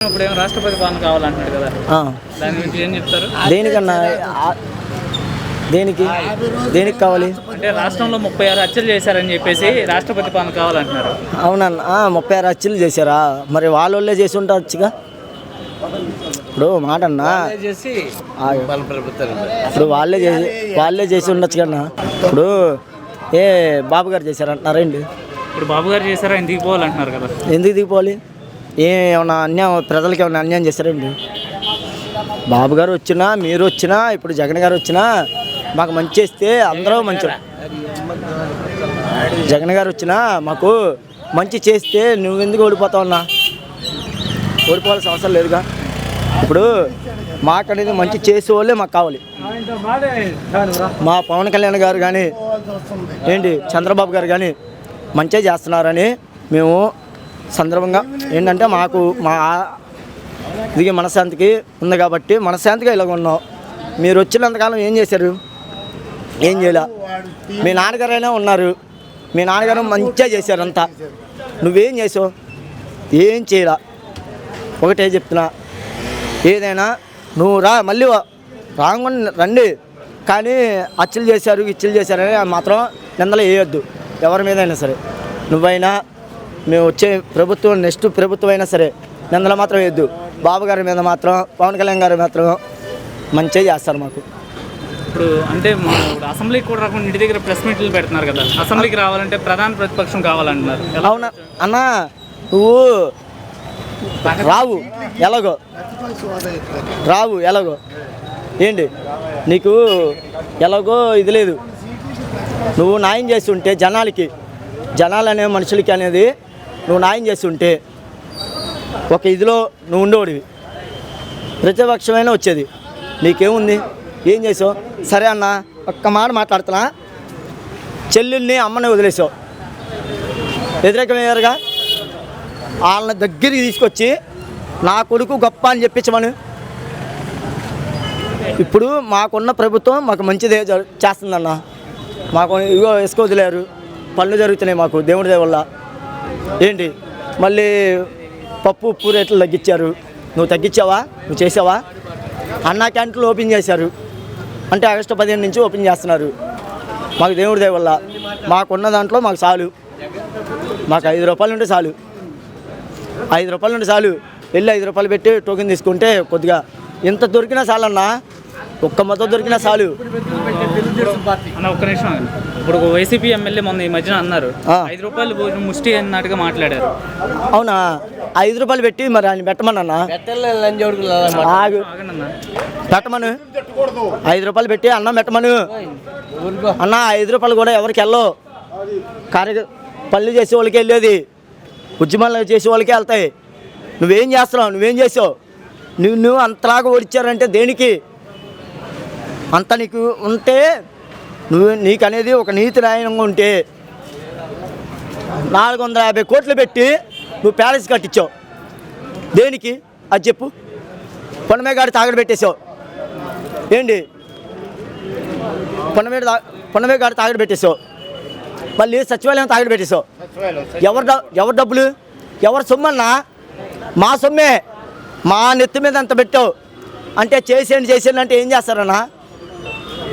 ఇప్పుడు రాష్ట్రపతి పాలన కావాలంటున్నాడు కదా. దాని గురించి ఏం చెప్తారు? దేనికన్నా దేనికి? దేనికి కావాలి? అంటే రాష్ట్రంలో ముప్పై ఆరు హత్యలు చేశారని చెప్పేసి రాష్ట్రపతి పాలన కావాలంటున్నారు. అవునన్న ముప్పై ఆరు అచ్చులు చేశారా? మరి వాళ్ళోళ్ళే చేసి ఉండొచ్చుగా ఇప్పుడు మాట అన్నా. ఇప్పుడు వాళ్ళే చేసి వాళ్ళే చేసి ఉండొచ్చు కన్నా ఇప్పుడు ఏ బాబు గారు చేశారంటున్నారండి ఇప్పుడు బాబు గారు చేశారా? ఆయన దిగిపోవాలంటున్నారు కదా? ఎందుకు దిగిపోవాలి? ఏమన్నా అన్యాయం ప్రజలకి ఏమైనా అన్యాయం చేశారండి? బాబు గారు వచ్చినా మీరు వచ్చినా ఇప్పుడు జగన్ గారు వచ్చినా మాకు మంచి చేస్తే అందరూ మంచి జగన్ గారు వచ్చినా మాకు మంచి చేస్తే నువ్వు ఎందుకు ఓడిపోతావు అన్నా? ఓడిపోవాల్సిన అవసరం లేదుగా. ఇప్పుడు మాకనేది మంచి చేసే వాళ్ళే మాకు కావాలి. మా పవన్ కళ్యాణ్ గారు కానీ ఏంటి చంద్రబాబు గారు కానీ మంచిగా చేస్తున్నారని మేము సందర్భంగా ఏంటంటే మాకు మా ఇది మనశ్శాంతికి ఉంది కాబట్టి మనశ్శాంతిగా ఇలాగ ఉన్నాం. మీరు వచ్చినంతకాలం ఏం చేశారు? ఏం చేయలే. మీ నాన్నగారైనా ఉన్నారు. మీ నాన్నగారు మంచిగా చేశారు అంతా. నువ్వేం చేసావు? ఏం చేయలా. ఒకటే చెప్తున్నా. ఏదైనా నువ్వు రా మళ్ళీ వా. రండి. కానీ అచ్చులు చేశారు ఇచ్చులు చేశారని మాత్రం నిందలు వేయొద్దు. ఎవరి మీద అయినా సరే. నువ్వైనా మేము వచ్చే ప్రభుత్వం నెక్స్ట్ ప్రభుత్వం అయినా సరే నిందలు మాత్రం వేయొద్దు. బాబు గారి మీద మాత్రం పవన్ కళ్యాణ్ గారి మాత్రం మంచిగా చేస్తారు మాకు. ఇప్పుడు అంటే అసెంబ్లీకి కూడా రాకుండా ఇంటి దగ్గర ప్రెస్ మీట్లు పెడుతున్నారు కదా. అసెంబ్లీకి రావాలంటే ప్రధాన ప్రతిపక్షం కావాలంటున్నారు. అవునా? అన్నా నువ్వు రావు ఎలాగో? రావు ఎలాగో? ఏంటి? నీకు ఎలాగో ఇది లేదు. నువ్వు న్యాయం చేసి ఉంటే జనాలకి జనాలు అనే మనుషులకి అనేది నువ్వు న్యాయం చేస్తుంటే ఒక ఇదిలో నువ్వు ఉండేవాడివి. ప్రతిపక్షమైనా వచ్చేది. నీకేముంది? ఏం చేసావు? సరే అన్న ఒక్క మాట మాట్లాడుతున్నా. చెల్లెల్ని అమ్మని వదిలేసావు. వ్యతిరేకమయ్యారుగా? వాళ్ళని దగ్గరికి తీసుకొచ్చి నా కొడుకు గొప్ప అని చెప్పించమని. ఇప్పుడు మాకున్న ప్రభుత్వం మాకు మంచిదే చేస్తుందన్న. మాకు ఇగో ఇసుక పనులు జరుగుతున్నాయి మాకు దేవుడి దేవుళ్ళ వల్ల. ఏంటి? మళ్ళీ పప్పు ఉప్పు రేట్లు తగ్గించారు. నువ్వు తగ్గించావా? నువ్వు చేసావా? అన్నా క్యాంటీన్లు ఓపెన్ చేశారు. అంటే ఆగస్టు పదిహేను నుంచి ఓపెన్ చేస్తున్నారు. మాకు దేవుడి దయ వల్ల. మాకున్న దాంట్లో మాకు చాలు. మాకు ఐదు రూపాయలు ఉంటే చాలు. ఐదు రూపాయలు ఉంటే చాలు. వెళ్ళి ఐదు రూపాయలు పెట్టి టోకెన్ తీసుకుంటే కొద్దిగా. ఇంత దొరికినా చాలన్నా ఒక్క మొత్తం దొరికినా చాలు. అన్న ఒక్క నిమిషం ఆగండి. ఇప్పుడు వైసీపీ ఎమ్మెల్యే మొన్న ఈ మధ్యన అన్నారు. ఐదు రూపాయలు భోజనం ముష్టి అన్నట్టుగా మాట్లాడారు. అవునా? ఐదు రూపాయలు పెట్టి మరి ఆయన పెట్టమన్నా ఆగు. ఆగండి అన్న పెట్టమను. ఐదు రూపాయలు పెట్టి అన్నం పెట్టమను. అన్న ఐదు రూపాయలు కూడా ఎవరికి వెళ్ళవు. కార్య పనులు చేసే వాళ్ళకి వెళ్ళేది. ఉద్యమాలు చేసే వాళ్ళకే వెళ్తాయి. నువ్వేం చేస్తున్నావు? నువ్వేం చేసావు? నువ్వు నువ్వు అంతలాగా ఓడిచ్చారంటే దేనికి? అంత నీకు ఉంటే నువ్వు నీకు అనేది ఒక నీతి న్యాయంగా ఉంటే నాలుగు వందల యాభై కోట్లు పెట్టి నువ్వు ప్యాలెస్ కట్టించావు. దేనికి? అది చెప్పు. పొన్నమే గాడి తాగడ పెట్టేశావు. ఏంటి? పొన్నమేడ తా పొన్నమే గాడి తాగడ పెట్టేశావు. మళ్ళీ సచివాలయం తాగడ పెట్టేశావు. ఎవరు ఎవరు డబ్బులు? ఎవరు సొమ్మన్నా? మా సొమ్మే. మా నెత్తి మీద అంత పెట్టావు. అంటే చేసేయండి చేసేయండి అంటే ఏం చేస్తారన్నా?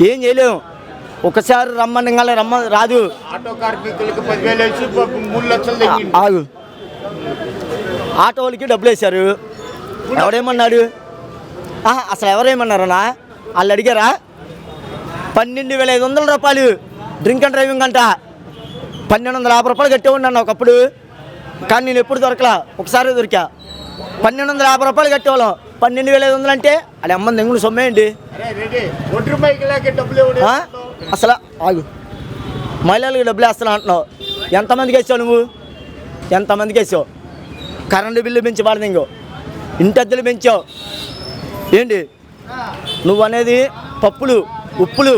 ఏం చేయలేము ఒకసారి రమ్మని రమ్మ రాదు. ఆటో కార్మికులకు ఆగు. ఆటో వాళ్ళకి డబ్బులు వేశారు. ఎవడేమన్నాడు? అసలు ఎవరేమన్నారన్నా? వాళ్ళు అడిగారా? పన్నెండు వేల ఐదు వందల రూపాయలు. డ్రింక్ అండ్ డ్రైవింగ్ అంట. పన్నెండు వందల యాభై రూపాయలు కట్టేవాడిని ఒకప్పుడు. కానీ నేను ఎప్పుడు దొరకలా. ఒకసారి దొరికా. పన్నెండు వందల యాభై రూపాయలు కట్టేవాళ్ళం పన్నెండు వేల ఐదు వందలు అంటే అది అమ్మ దెంగుడు సొమ్మేయండి అసలు ఆగు. మహిళలకు డబ్బులు వేస్తాను అంటున్నావు. ఎంతమందికి వేసావు నువ్వు? ఎంతమందికి వేసావు? కరెంటు బిల్లు పెంచి పడదు ఇంకో. ఇంటి అద్దెలు పెంచావు. ఏంటి? నువ్వు అనేది పప్పులు ఉప్పులు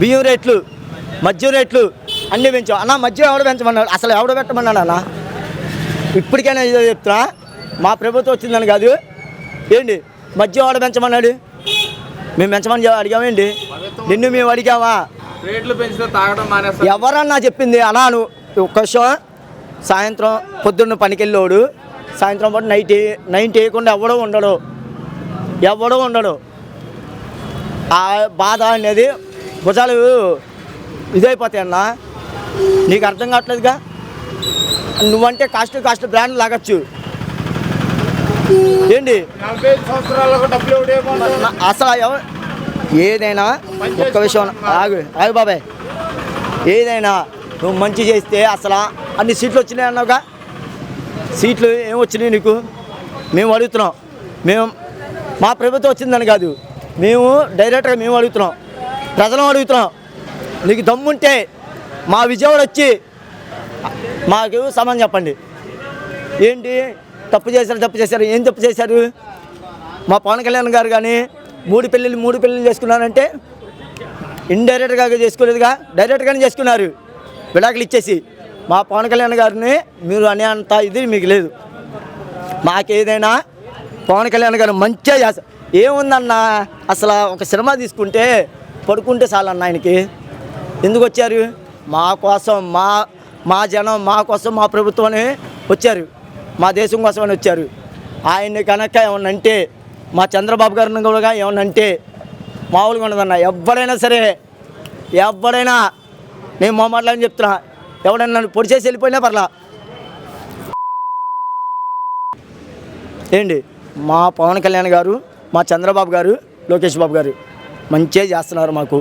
బియ్యం రేట్లు మద్యం రేట్లు అన్నీ పెంచావు. అన్న మద్యం ఎవడు పెంచమన్నాడు? అసలు ఎవడు పెట్టమన్నాడు అన్న? ఇప్పటికైనా ఇదో చెప్తున్నా. మా ప్రభుత్వం వచ్చిందని కాదు. ఏంటి? మద్యం ఎవడు పెంచమన్నాడు? మేము పెంచమని అడిగామేంటి నిన్ను మేము అడిగామా? రేట్లు పెంచితే తాగడం ఎవరన్నా చెప్పింది అన్నా నువ్వు ఒక్క సాయంత్రం పొద్దున్న పనికి వెళ్ళేవాడు సాయంత్రం పాటు నైట్ నైట్ వేయకుండా ఎవడో ఉండడు. ఎవడో ఉండడు. ఆ బాధ అనేది భుజాలు ఇదైపోతాయి అన్న. నీకు అర్థం కావట్లేదుగా? నువ్వంటే కాస్ట్ కాస్ట్ బ్రాండ్ లాగచ్చు. ఏంటి? అసలు ఏదైనా ఒక్క విషయం ఆగు ఆగు బాబాయ్. ఏదైనా నువ్వు మంచి చేస్తే అసలు అన్ని సీట్లు వచ్చినాయి అన్నావుగా? సీట్లు ఏం వచ్చినాయి నీకు? మేము అడుగుతున్నాం. మేము మా ప్రభుత్వం వచ్చిందని కాదు. మేము డైరెక్ట్గా మేము అడుగుతున్నాం. ప్రజలను అడుగుతున్నాం. నీకు దమ్ముంటే మా విజయవాడ వచ్చి మాకు సమాన్ చెప్పండి. ఏంటి? తప్పు చేశారు తప్పు చేశారు. ఏం తప్పు చేశారు? మా పవన్ కళ్యాణ్ గారు కానీ మూడు పెళ్ళిళ్ళు మూడు పెళ్ళిళ్ళు చేసుకున్నారంటే ఇండైరెక్ట్గా చేసుకోలేదుగా. డైరెక్ట్గానే చేసుకున్నారు. విడాకులు ఇచ్చేసి. మా పవన్ కళ్యాణ్ గారిని మీరు అనే అంత ఇది మీకు లేదు. మాకేదైనా పవన్ కళ్యాణ్ గారు మంచిగా చేస్తారు ఏముందన్నా? అసలు ఒక సినిమా తీసుకుంటే పడుకుంటే చాలన్న ఆయనకి? ఎందుకు వచ్చారు? మా కోసం మా మా జనం మా కోసం మా ప్రభుత్వాన్ని వచ్చారు. మా దేశం కోసమని వచ్చారు. ఆయన్ని కనుక ఏమన్నంటే మా చంద్రబాబు గారిని కూడా ఏమన్నంటే మామూలుగా ఉండదన్న ఎవడైనా సరే ఎవడైనా నేను మా చెప్తున్నా ఎవడైనా నన్ను పొడి చేసి వెళ్ళిపోయినా పర్లా. ఏంటి? మా పవన్ కళ్యాణ్ గారు మా చంద్రబాబు గారు లోకేష్ బాబు గారు మంచిగా చేస్తున్నారు మాకు.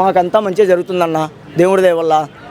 మాకంతా మంచిగా జరుగుతుందన్న దేవుడి దయ వల్ల.